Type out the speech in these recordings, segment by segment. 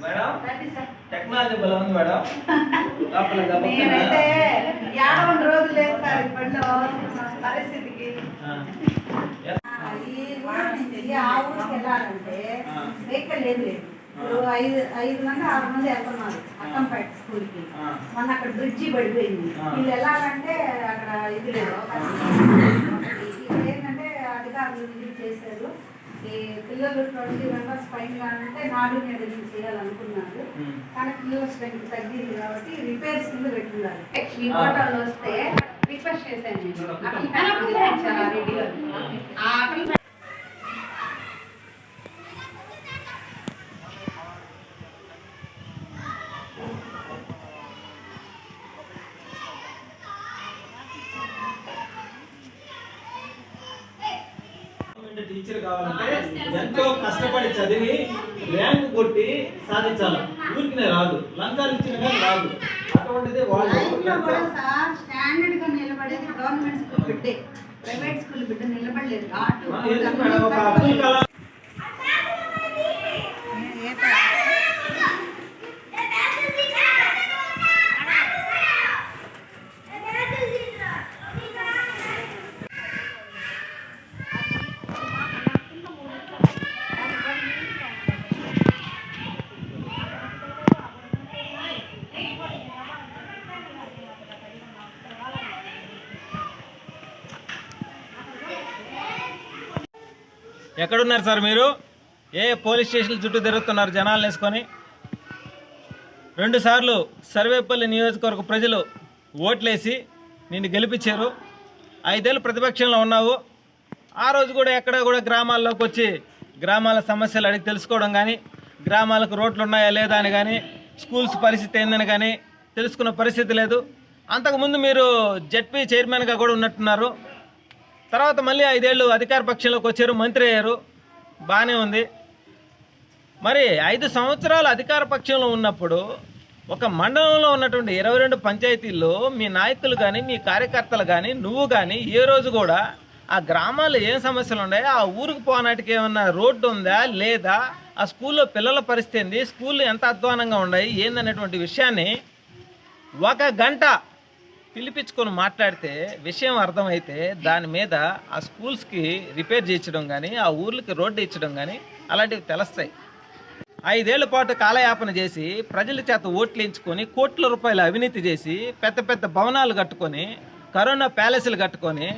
Madam technology బలం ఉంది madam లోపల నేనైతే గబక్కన- యాభై రోజులు లేదు సార్ ఇప్పట్లో పరిస్థితికి నుంచి ఆ ఊరికి వెళ్ళాలంటే. వెహికల్ ఏం లేదు ఇప్పుడు ఐదు ఐదు మంది ఆరు మంది వెళ్తున్నారు అక్కంపేట స్కూల్కి ఆ. మొన్న అక్కడ బ్రిడ్జి పడిపోయింది. వీళ్ళు వెళ్ళాలంటే అక్కడ ఇది లేదు ఏంటంటే అధికారులు విజిట్ చేశారు ఈ పిల్లలు ట్వంటీ మెంబర్స్ పైన అంటే నాలుగు మీద నుంచి చేయాలనుకున్నారు. కానీ పిల్లల స్ట్రెంత్ తగ్గింది కాబట్టి రిపేర్స్ కింద పెట్టున్నారు ఆ. ఫోటోలు వస్తే రిక్వెస్ట్ చేశాను నేను టీచర్ కావాలంటే ఎంతో కష్టపడి చదివి ర్యాంక్ కొట్టి సాధించాలి. ఊరికినే రాదు. లంచాలు ఇచ్చిన కానీ రాదు. అటువంటిది వాళ్ళు స్టాండర్డ్గా నిలబడేది గవర్నమెంట్ స్కూల్ బిడ్డే. ప్రైవేట్ స్కూల్ బిడ్డ నిలబడలేదు. అబ్దుల్ కలాం ఎక్కడున్నారు సార్ మీరు? ఏ పోలీస్ స్టేషన్ చుట్టూ తిరుగుతున్నారు జనాలు వేసుకొని? రెండుసార్లు సర్వేపల్లి నియోజకవర్గ ప్రజలు ఓట్లేసి నిన్ను గెలిపించారు. ఐదేళ్ళు ప్రతిపక్షంలో ఉన్నావు. ఆ రోజు కూడా ఎక్కడ కూడా గ్రామాల్లోకి వచ్చి గ్రామాల సమస్యలు అడిగి తెలుసుకోవడం కానీ గ్రామాలకు రోడ్లు ఉన్నాయా లేదా అని కానీ స్కూల్స్ పరిస్థితి ఏందని కానీ తెలుసుకున్న పరిస్థితి లేదు. అంతకుముందు మీరు జెడ్పీ చైర్మన్గా కూడా ఉన్నట్టున్నారు. తర్వాత మళ్ళీ ఐదేళ్ళు అధికార పక్షంలోకి వచ్చారు మంత్రి అయ్యారు. బాగానే ఉంది. మరి ఐదు సంవత్సరాలు అధికార పక్షంలో ఉన్నప్పుడు ఒక మండలంలో ఉన్నటువంటి ఇరవై రెండు పంచాయతీల్లో మీ నాయకులు కానీ మీ కార్యకర్తలు కానీ నువ్వు కానీ ఏ రోజు కూడా ఆ గ్రామాల్లో ఏం సమస్యలు ఉన్నాయి ఆ ఊరికి పోనాటికి ఏమన్నా రోడ్డు ఉందా లేదా ఆ స్కూల్లో పిల్లల పరిస్థితి ఏంది స్కూళ్ళు ఎంత అధ్వానంగా ఉన్నాయి ఏందనేటువంటి విషయాన్ని ఒక గంట పిలిపించుకొని మాట్లాడితే విషయం అర్థమైతే దాని మీద ఆ స్కూల్స్కి రిపేర్ చేయించడం కానీ ఆ ఊర్లకి రోడ్డు ఇచ్చడం కానీ అలాంటివి తెలుస్తాయి. ఐదేళ్ళ పాటు కాలయాపన చేసి ప్రజల చేత ఓట్లు ఎంచుకొని కోట్ల రూపాయల అవినీతి చేసి పెద్ద పెద్ద భవనాలు కట్టుకొని కరోనా ప్యాలెస్లు కట్టుకొని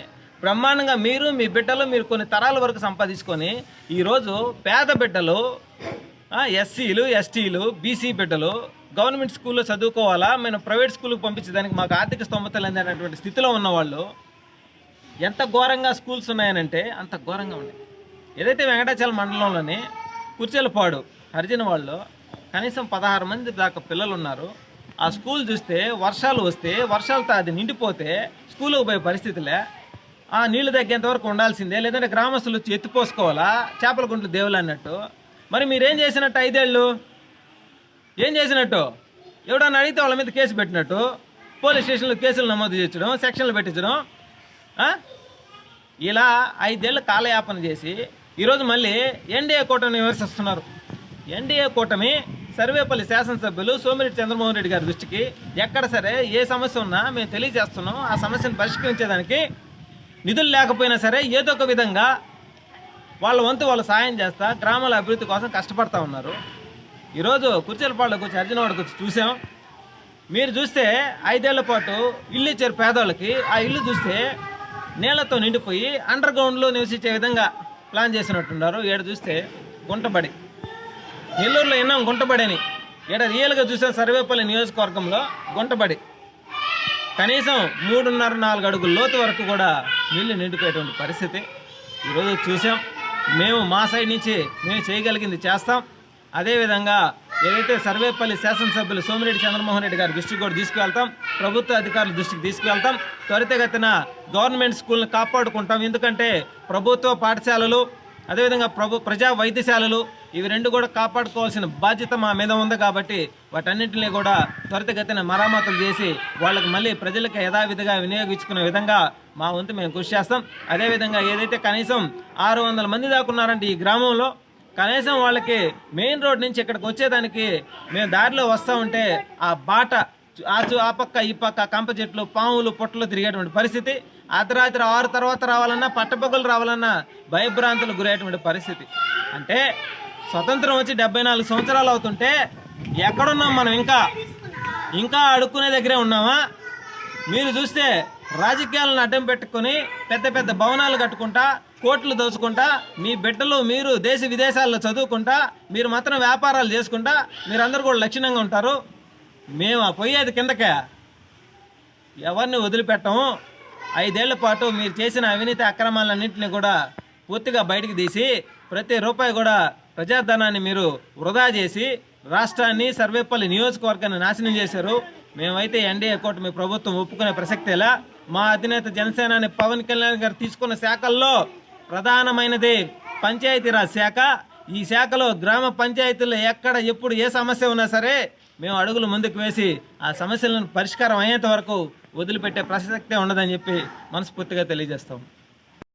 బ్రహ్మాండంగా మీరు మీ బిడ్డలు మీరు కొన్ని తరాల వరకు సంపాదించుకొని ఈరోజు పేద బిడ్డలు ఎస్సీలు ఎస్టీలు బీసీ బిడ్డలు గవర్నమెంట్ స్కూల్లో చదువుకోవాలా? మేము ప్రైవేట్ స్కూల్కి పంపించడానికి మాకు ఆర్థిక స్తోమత లేదనేటువంటి స్థితిలో ఉన్నవాళ్ళు ఎంత ఘోరంగా స్కూల్స్ ఉన్నాయనంటే అంత ఘోరంగా ఉన్నాయి. ఏదైతే వెంకటాచల మండలంలోని కుర్చెలపాడు హరిజన వాళ్ళు కనీసం పదహారు మంది దాకా పిల్లలు ఉన్నారు ఆ స్కూల్ చూస్తే వర్షాలు వస్తే వర్షాలతో అది నిండిపోతే స్కూల్కి పోయే పరిస్థితులే. ఆ నీళ్ళు తగ్గేంత వరకు ఉండాల్సిందే. లేదంటే గ్రామస్తులు వచ్చి ఎత్తిపోసుకోవాలా? చేపల గుంట్లు దేవులు అన్నట్టు. మరి మీరేం చేసినట్టు ఐదేళ్ళు? ఏం చేసినట్టు? ఎవడన్నా అడిగితే వాళ్ళ మీద కేసు పెట్టినట్టు పోలీస్ స్టేషన్లో కేసులు నమోదు చేయించడం సెక్షన్లు పెట్టించడం ఇలా ఐదేళ్ళు కాలయాపన చేసి ఈరోజు మళ్ళీ ఎన్డీఏ కూటమిని విమర్శిస్తున్నారు. ఎన్డీఏ కూటమి సర్వేపల్లి శాసనసభ్యులు సోమిరెడ్డి చంద్రమోహన్ రెడ్డి గారి దృష్టికి ఎక్కడ సరే ఏ సమస్య ఉన్నా మేము తెలియజేస్తున్నాం. ఆ సమస్యను పరిష్కరించేదానికి నిధులు లేకపోయినా సరే ఏదో ఒక విధంగా వాళ్ళ వంతు వాళ్ళు సాయం చేస్తా గ్రామాల అభివృద్ధి కోసం కష్టపడతా ఉన్నారు. ఈరోజు కుర్చీలపాడులోకి వచ్చి అర్జునవాడకు వచ్చి చూసాం. మీరు చూస్తే ఐదేళ్ళ పాటు ఇల్లు ఇచ్చారు పేదవాళ్ళకి ఆ ఇల్లు చూస్తే నీళ్ళతో నిండిపోయి అండర్ గ్రౌండ్లో నివసించే విధంగా ప్లాన్ చేసినట్టున్నారు. ఏడు చూస్తే గుంటబడి. నెల్లూరులో విన్నాం గుంటబడి అని ఈడ రియల్గా చూసాం సర్వేపల్లి నియోజకవర్గంలో గుంటబడి. కనీసం మూడున్నర నాలుగు అడుగుల లోతు వరకు కూడా నీళ్ళు నిండిపోయేటువంటి పరిస్థితి. ఈరోజు చూసాం. మేము మా సైడ్ నుంచి మేము చేయగలిగింది చేస్తాం. అదేవిధంగా ఏదైతే సర్వేపల్లి శాసనసభ్యులు సోమిరెడ్డి చంద్రమోహన్ రెడ్డి గారి దృష్టికి కూడా తీసుకువెళ్తాం ప్రభుత్వ అధికారుల దృష్టికి తీసుకువెళ్తాం త్వరితగతిన గవర్నమెంట్ స్కూల్ని కాపాడుకుంటాం. ఎందుకంటే ప్రభుత్వ పాఠశాలలు అదేవిధంగా ప్రభు ప్రజా వైద్యశాలలు ఇవి రెండు కూడా కాపాడుకోవాల్సిన బాధ్యత మా మీద ఉంది కాబట్టి వాటన్నింటినీ కూడా త్వరితగతిన మరామతులు చేసి వాళ్ళకి మళ్ళీ ప్రజలకు యథావిధిగా వినియోగించుకునే విధంగా మా వంతు మేము కృషి చేస్తాం. అదేవిధంగా ఏదైతే కనీసం ఆరు వందల మంది దాకా ఉన్నారంటే ఈ గ్రామంలో కనీసం వాళ్ళకి మెయిన్ రోడ్ నుంచి ఇక్కడికి వచ్చేదానికి మేము దారిలో వస్తూ ఉంటే ఆ బాట ఆ చు- ఆ పక్క ఈ పక్క కంప చెట్లు పాములు పుట్టలు తిరిగేటువంటి పరిస్థితి. అర్ధరాత్రి ఆరు తర్వాత రావాలన్నా పట్టపగలు రావాలన్నా భయభ్రాంతులు గురయ్యేటువంటి పరిస్థితి. అంటే స్వతంత్రం వచ్చి డెబ్బై నాలుగు సంవత్సరాలు అవుతుంటే ఎక్కడున్నాం మనం ఇంకా? ఇంకా అడుక్కునే దగ్గరే ఉన్నామా? మీరు చూస్తే రాజకీయాలను అడ్డం పెట్టుకొని పెద్ద పెద్ద భవనాలు కట్టుకుంటా కోట్లు దోచుకుంటా మీ బిడ్డలు మీరు దేశ విదేశాల్లో చదువుకుంటా మీరు మాత్రం వ్యాపారాలు చేసుకుంటా మీరందరూ కూడా లక్షణంగా ఉంటారు. మేము ఆ పోయేది కిందకే. ఎవరిని వదిలిపెట్టము. ఐదేళ్ళ పాటు మీరు చేసిన అవినీతి అక్రమాలన్నింటినీ కూడా పూర్తిగా బయటకు తీసి ప్రతి రూపాయి కూడా ప్రజాధనాన్ని మీరు వృధా చేసి రాష్ట్రాన్ని సర్వేపల్లి నియోజకవర్గాన్ని నాశనం చేశారు. మేమైతే ఎన్డీఏ కూటమి ప్రభుత్వం ఒప్పుకునే ప్రసక్తేలా మా అధినేత జనసేనాని పవన్ కళ్యాణ్ గారు తీసుకున్న శాఖల్లో ప్రధానమైనది పంచాయతీరాజ్ శాఖ. ఈ శాఖలో గ్రామ పంచాయతీల్లో ఎక్కడ ఎప్పుడు ఏ సమస్య ఉన్నా సరే మేము అడుగులు ముందుకు వేసి ఆ సమస్యలను పరిష్కారం అయ్యేంత వరకు వదిలిపెట్టే ప్రసక్తే ఉండదని చెప్పి మనస్ఫూర్తిగా తెలియజేస్తాం.